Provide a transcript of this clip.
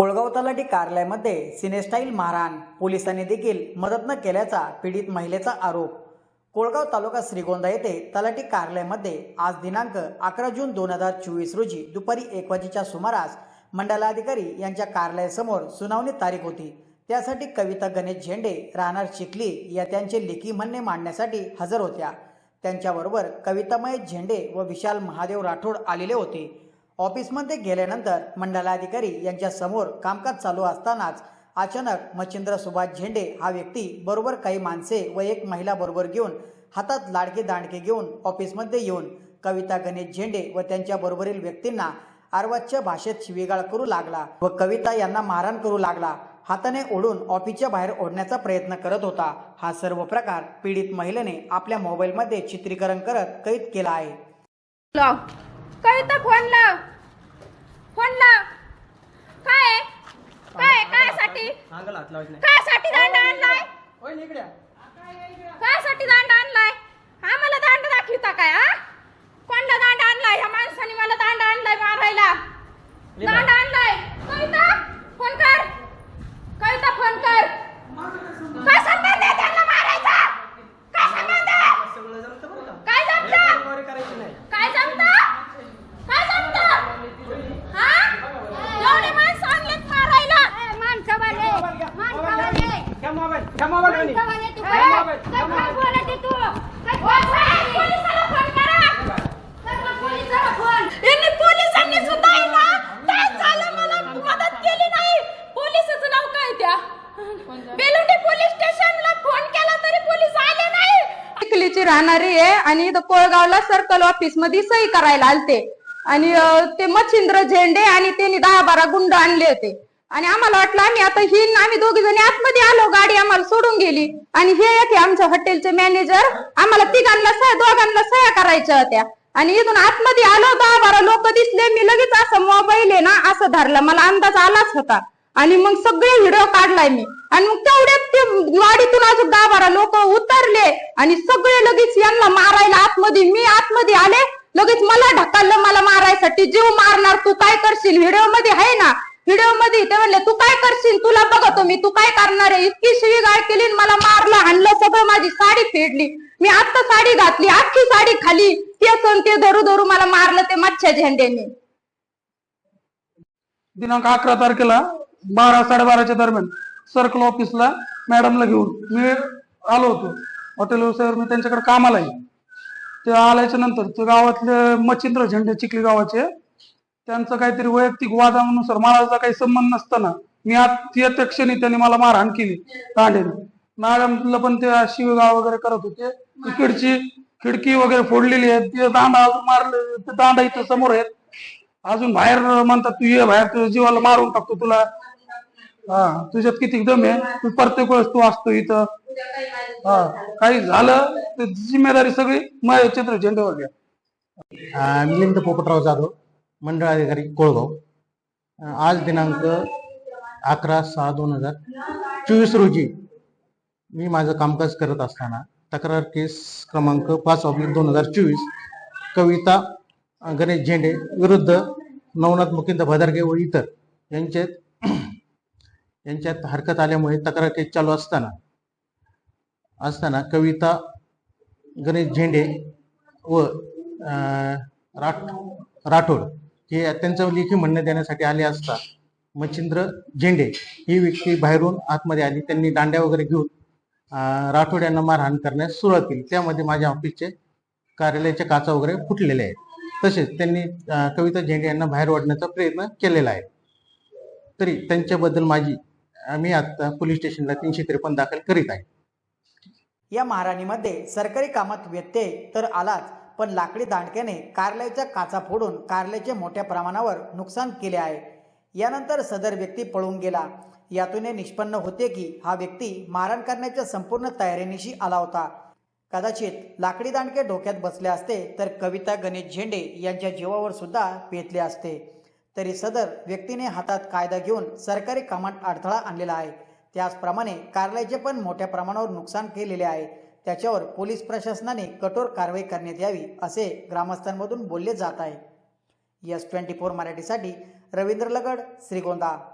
कोळगाव तलाठी कार्यालयामध्ये सिनेस्टाईल मारहाण. पोलिसांनी देखील मदत न केल्याचा पीडित महिलेचा आरोप. कोळगाव तालुका श्रीगोंदा येथे तलाठी कार्यालयामध्ये आज दिनांक अकरा जून दोन हजार चोवीस रोजी दुपारी एक वाजेच्या सुमारास मंडलाधिकारी यांच्या कार्यालयासमोर सुनावणी तारीख होती. त्यासाठी कविता गणेश झेंडे राहणार चिखली या त्यांचे लेखी म्हणणे मांडण्यासाठी हजर होत्या. त्यांच्याबरोबर कवितामय झेंडे व विशाल महादेव राठोड आलेले होते. ऑफिसमध्ये गेल्यानंतर मंडलाधिकारी यांच्या समोर कामकाज चालू असतानाच अचानक मच्छिंद्र सुभाष झेंडे हा व्यक्ती बरोबर काही माणसे व एक महिला बरोबर घेऊन हातात लाडके दांडके घेऊन ऑफिसमध्ये येऊन कविता गणेश झेंडे व त्यांच्या बरोबरील व्यक्तींना अर्वाच्य भाषेत शिवीगाळ करू लागला व कविता यांना मारहाण करू लागला. हाताने ओढून ऑफिसच्या बाहेर ओढण्याचा प्रयत्न करत होता. हा सर्व प्रकार पीडित महिलेने आपल्या मोबाईलमध्ये चित्रीकरण करत कैद केला आहे. कविता हात लावायचं नाही राहणारी आहे आणि इथं कोळगावला सर्कल ऑफिसमध्ये सही करायला आलते. आणि ते मच्छिंद्र झेंडे आणि त्यांनी दहा बारा गुंड आणले होते. आणि आम्हाला वाटलं आम्ही आता ही आम्ही दोघी जणी आतमध्ये आलो गाडी आम्हाला सोडून गेली. आणि हे येते आमच्या हॉटेलचे मॅनेजर. आम्हाला तिघांना सह्या दोघांना सह्या करायच्या होत्या. आणि इथून आतमध्ये आलो दहा बारा लोक दिसले. मी लगेच असं मोबाईल आहे ना असं धरलं. मला अंदाज आलाच होता. आणि मग सगळे व्हिडिओ काढलाय मी. आणि मग तेवढ्यात ते गाडीतून अजून दहा बारा लोक उतरले. आणि सगळे लगेच यांना मारायला आतमध्ये मी आतमध्ये आले. लगेच मला ढकललं मला मारायसाठी. जीव मारणार तू काय करशील? व्हिडिओमध्ये आहे ना व्हिडिओमध्ये ते म्हणले तू काय करशील? तुला बघतो मी. तू काय करणार आहे? इतकी शिवीगाळ केली आणि मला मारलं हाणलं सगळं माझी साडी फेडली. मी आता साडी घातली अख्खी साडी खाली. ते सण ते धरू धरू मला मारलं ते मच्छ्या झेंड्याने. दिनांक अकरा तारखेला बारा साडेबाराच्या दरम्यान सर्कल ऑफिसला मॅडमला घेऊन मी आलो होतो. हॉटेल व्यवसायावर मी त्यांच्याकडे कामाला आहे ते आल्याच्यानंतर ते गावातले मच्छिंद्र झेंडे चिखली गावाचे त्यांचं काहीतरी वैयक्तिक वादानुसार मला जर काही संबंध नसताना मी आत क्षणी त्यांनी मला मारहाण केली दांडेने मॅडमला पण ते शिवगाव वगैरे करत होते. तिकडची खिडकी वगैरे फोडलेली आहे ते दांडा अजून मारले ते दांडा इथं समोर आहेत. अजून बाहेर म्हणतात तू ये बाहेर तुझ्या जीवाला मारून टाकतो तुला. हा तुझ्यात किती दम आहे? तू प्रत्येक वेळेस तू असतो इथं. हा काही झालं तर जिम्मेदारी सगळी माझ्या चित्र झेंडेवर घ्या. मिलिंद पोपटराव जाधव. मंडळ अधिकारी कोळगाव. आज दिनांक अकरा सहा दोन हजार चोवीस रोजी मी माझं कामकाज करत असताना तक्रार केस क्रमांक पाच ऑब्लिक दोन हजार चोवीस कविता गणेश झेंडे विरुद्ध नवनाथ मुकिंद भदारगे व इतर यांच्यात यांच्यात हरकत आल्यामुळे तक्रार केस चालू असताना असताना कविता गणेश झेंडे व राठ राठोड हे त्यांचं लेखी म्हणणं देण्यासाठी आले असता मच्छिंद्र झेंडे ही व्यक्ती बाहेरून आतमध्ये आली. त्यांनी दांड्या वगैरे घेऊन राठोड यांना मारहाण करण्यास सुरुवात केली. त्यामध्ये माझ्या ऑफिसचे कार्यालयाच्या काचा वगैरे फुटलेले आहेत. तसेच त्यांनी कविता झेंडे यांना बाहेर ओढण्याचा प्रयत्न केलेला आहे. तरी त्यांच्याबद्दल माझी मी आता पोलीस स्टेशनला तीनशे त्रेपन्न दाखल करीत आहे. या महाराणीमध्ये सरकारी कामात व्यत्यय तर आलाच पण लाकडी दांडक्याने कार्यालयाच्या काचा फोडून कार्यालयाचे मोठ्या प्रमाणावर नुकसान केले आहे. यानंतर सदर व्यक्ती पळून गेला. यातून हे निष्पन्न होते की हा व्यक्ती मारण करण्याच्या संपूर्ण तयारीनिशी आला होता. कदाचित लाकडी दांडके डोक्यात बसले असते तर कविता गणेश झेंडे यांच्या जीवावर सुद्धा पेतले असते. तरी सदर व्यक्तीने हातात कायदा घेऊन सरकारी कामात अडथळा आणलेला आहे. त्याचप्रमाणे कार्यालयाचे पण मोठ्या प्रमाणावर नुकसान केलेले आहे. त्याच्यावर पोलीस प्रशासनाने कठोर कारवाई करण्यात यावी असे ग्रामस्थांमधून बोलले जात आहे. यस ट्वेंटी फोर मराठीसाठी रवींद्र लगड श्रीगोंदा.